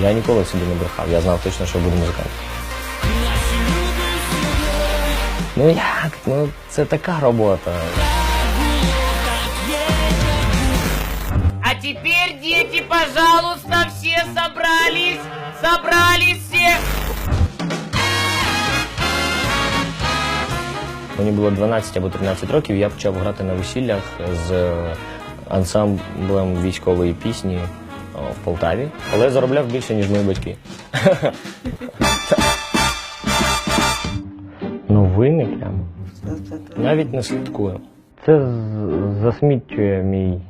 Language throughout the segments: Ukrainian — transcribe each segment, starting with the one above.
Я ніколи собі не брехав, я знав точно, що буду музикантом. Ну як? Ну це така робота. А теперь, дети, пожалуйста, все собрались, собрались все. Мені було 12 або 13 років, я почав грати на весіллях з ансамблем військової пісні в Полтаві, але заробляв більше, ніж мої батьки. Новини прямо. Навіть не слідкую. Це засмічує мій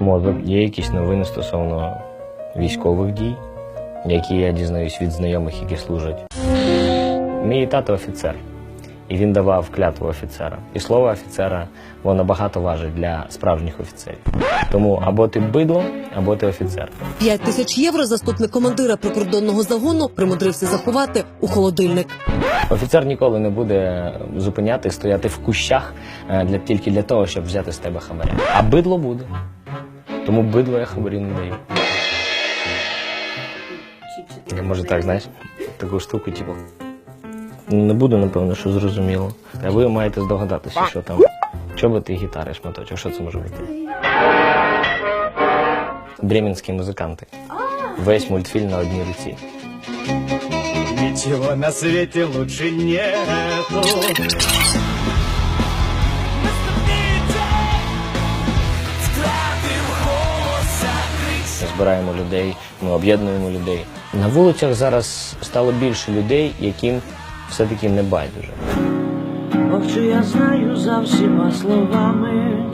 мозок. Є якісь новини стосовно військових дій, які я дізнаюсь від знайомих, які служать. Мій тато офіцер, і він давав клятву офіцера. І слово офіцера воно багато важить для справжніх офіцерів. Тому або ти бидло, або ти офіцер. П'ять тисяч євро заступник командира прикордонного загону примудрився заховати у холодильник. Офіцер ніколи не буде зупиняти, стояти в кущах е, для тільки для того, щоб взяти з тебе хабаря. А бидло буде. Тому бидло я хабарі не даю. Я може так, знаєш, таку штуку, типу. Не буду, напевно, що зрозуміло. А ви маєте здогадатися, що там. Чоботи, гітари, шматочок, що це може бути? Бременські музиканти. Весь мультфільм на одній руці. Ничего на свете лучше нету. Ми збираємо людей, ми об'єднуємо людей. На вулицях зараз стало більше людей, яким все-таки не байдуже. Ох, чи я знаю за всіма словами.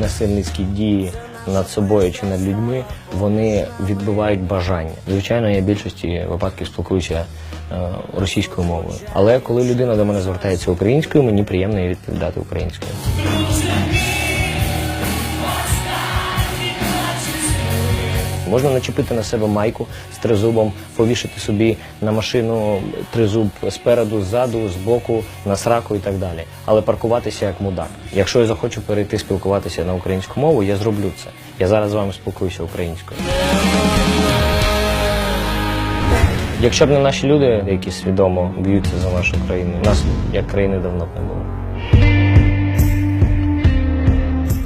Насильницькі дії над собою чи над людьми вони відбивають бажання. Звичайно, я в більшості випадків спілкуюся е, російською мовою. Але коли людина до мене звертається українською, мені приємно їй відповідати українською. Можна начепити на себе майку з тризубом, повішати собі на машину тризуб спереду, ззаду, збоку, на сраку і так далі. Але паркуватися як мудак. Якщо я захочу перейти спілкуватися на українську мову, я зроблю це. Я зараз з вами спілкуюся українською. Якщо б не наші люди, які свідомо б'ються за нашу країну, нас як країни давно б не було.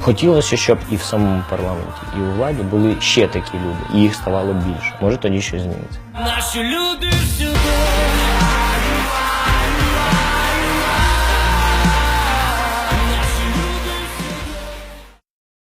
Хотілося, щоб і в самому парламенті, і у владі були ще такі люди, і їх ставало більше. Може тоді щось зміниться. Наші люди